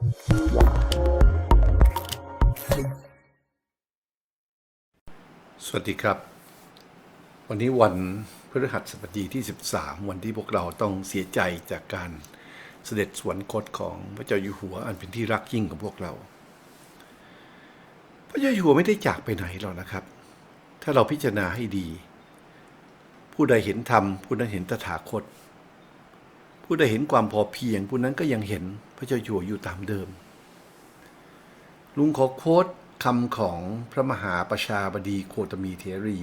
สวัสดีครับ วันนี้วันพฤหัสบดีที่ 13 วันที่พวกเราต้องเสียใจจากการเสด็จสวรรคตของพระเจ้าอยู่หัวอันเป็นที่รักยิ่งของพวกเรา พระเจ้าอยู่หัวไม่ได้จากไปไหนหรอกนะครับ ถ้าเราพิจารณาให้ดี ผู้ใดเห็นธรรมผู้นั้นเห็นตถาคต ผู้ใดเห็นความพอเพียงผู้นั้นก็ยังเห็นพระเจ้าอยู่อยู่ตามเดิม ลุงขอโค้ดคำของพระมหาประชาบดีโคตมีเทรี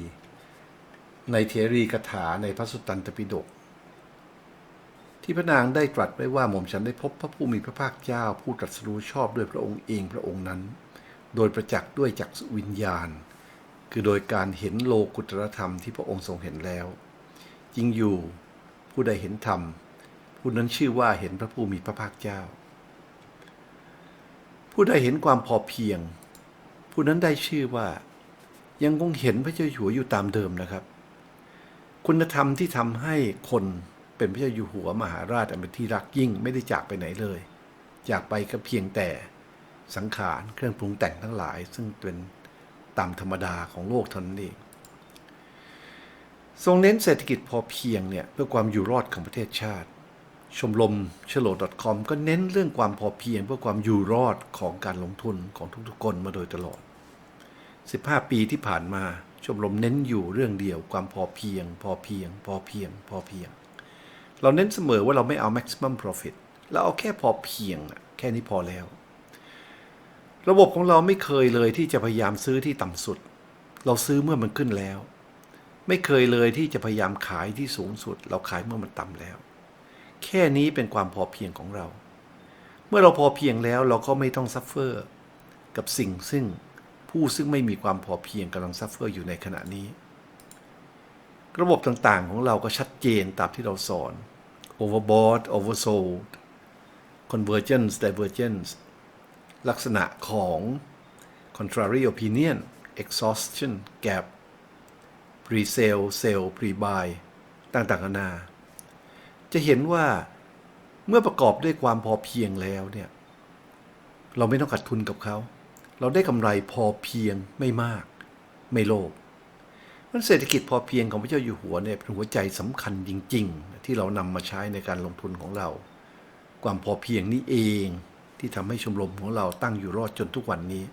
ในเทรีคาถาในพระสุตตันตปิฎกที่พระนางได้ตรัสไว้ว่าหม่อมฉันได้พบพระผู้มีพระภาคเจ้า ผู้ตรัสรู้ชอบด้วยพระองค์เองพระองค์นั้น โดยประจักษ์ด้วยจักษุวิญญาณ คือโดยการเห็นโลกุตรธรรมที่พระองค์ทรงเห็นแล้ว จริงอยู่ผู้ใดเห็นธรรม ผู้นั้นชื่อว่าเห็นพระผู้มีพระภาคเจ้า ผู้ใดเห็นความพอเพียง ผู้นั้นได้ชื่อว่ายังคงเห็นพระเจ้าอยู่หัวอยู่ตามเดิมนะครับ คุณธรรมที่ทำให้คนเป็นพระเจ้าอยู่หัวมหาราชอันเป็นที่รักยิ่งไม่ได้จากไปไหนเลย จากไปก็เพียงแต่สังขารเครื่องปรุงแต่งทั้งหลาย ซึ่งเป็นตามธรรมดาของโลกเท่านั้นเองทรงเน้นเศรษฐกิจพอเพียงเนี่ยเพื่อความอยู่รอดของประเทศชาติ ชมรมฉล .com ก็เน้นเรื่องความพอเพียงเพื่อความอยู่รอดของการลงทุนของทุกๆคนมาโดยตลอด 15 ปีที่ผ่านมาชมรมเน้นอยู่เรื่องเดียวความพอเพียง พอเพียง พอเพียง พอเพียง เราเน้นเสมอว่าเราไม่เอา maximum profit เราเอาแค่พอเพียงแค่นี้พอแล้ว ระบบของเราไม่เคยเลยที่จะพยายามซื้อที่ต่ำสุด เราซื้อเมื่อมันขึ้นแล้ว ไม่เคยเลยที่จะพยายามขายที่สูงสุด เราขายเมื่อมันต่ำแล้ว แค่นี้เป็นความพอเพียงของเรา เมื่อเราพอเพียงแล้วเราก็ไม่ต้องซัฟเฟอร์ กับสิ่งซึ่งผู้ซึ่งไม่มีความพอเพียงกำลังซัฟเฟอร์อยู่ในขณะนี้ ระบบต่างๆของเราก็ชัดเจนตามที่เราสอน overbought oversold convergence divergence ลักษณะของ contrary opinion exhaustion gap pre-sale sale pre-buy ต่างๆนานา จะเห็นว่าเมื่อประกอบด้วยความพอเพียงแล้วเนี่ย เราไม่ต้องขาดทุนกับเขา เราได้กำไรพอเพียงไม่มาก ไม่โลภมันเศรษฐกิจพอเพียงของพระเจ้าอยู่หัวเนี่ยเป็นหัวใจสำคัญจริง ๆ ที่เรานำมาใช้ในการลงทุนของเรา ความพอเพียงนี้เองที่ทำให้ชมรมของเราตั้งอยู่รอดจนทุกวันนี้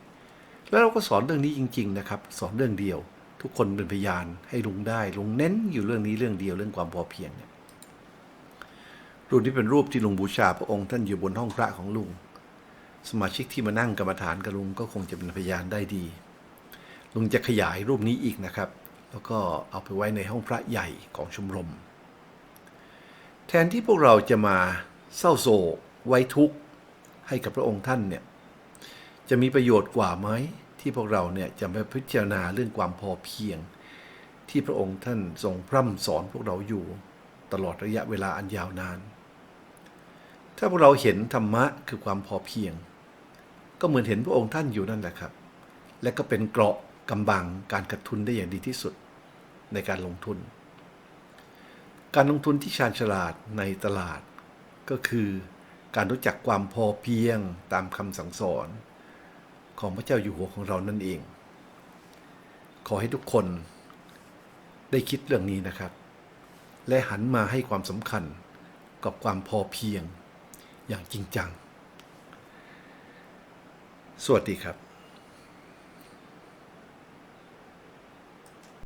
แล้วเราก็สอนเรื่องนี้จริง ๆ นะครับ สอนเรื่องเดียว ทุกคนเป็นพยานให้ลุงได้ลุงเน้นอยู่เรื่องนี้เรื่องเดียวเรื่องความพอเพียงเนี่ย รูปนี้เป็นรูปที่ลุงบูชาพระองค์ท่านอยู่บนห้องพระของลุง สมาชิกที่มานั่งกรรมฐานกับลุงก็คงจะเป็นพยานได้ดี ลุงจะขยายรูปนี้อีกนะครับ แล้วก็เอาไปไว้ในห้องพระใหญ่ของชมรม แทนที่พวกเราจะมาเศร้าโศกไว้ทุกข์ให้กับพระองค์ท่านเนี่ยจะมีประโยชน์กว่าไหมที่พวกเราเนี่ยจะมาพิจารณาเรื่องความพอเพียง ที่พระองค์ท่านทรงพร่ำสอนพวกเราอยู่ ตลอดระยะเวลาอันยาวนาน ถ้าพวกเราเห็นธรรมะคือความพอเพียง ก็เหมือนเห็นพระองค์ท่านอยู่นั่นแหละครับ และก็เป็นเกราะกำบังการขาดทุนได้อย่างดีที่สุดในการลงทุน การลงทุนที่ชาญฉลาดในตลาด ก็คือการรู้จักความพอเพียงตามคำสั่งสอน ของพระเจ้าอยู่หัวของเรานั่นเอง ขอให้ทุกคนได้คิดเรื่องนี้นะครับ และหันมาให้ความสำคัญกับความพอเพียง อย่างจริงจัง สวัสดีครับ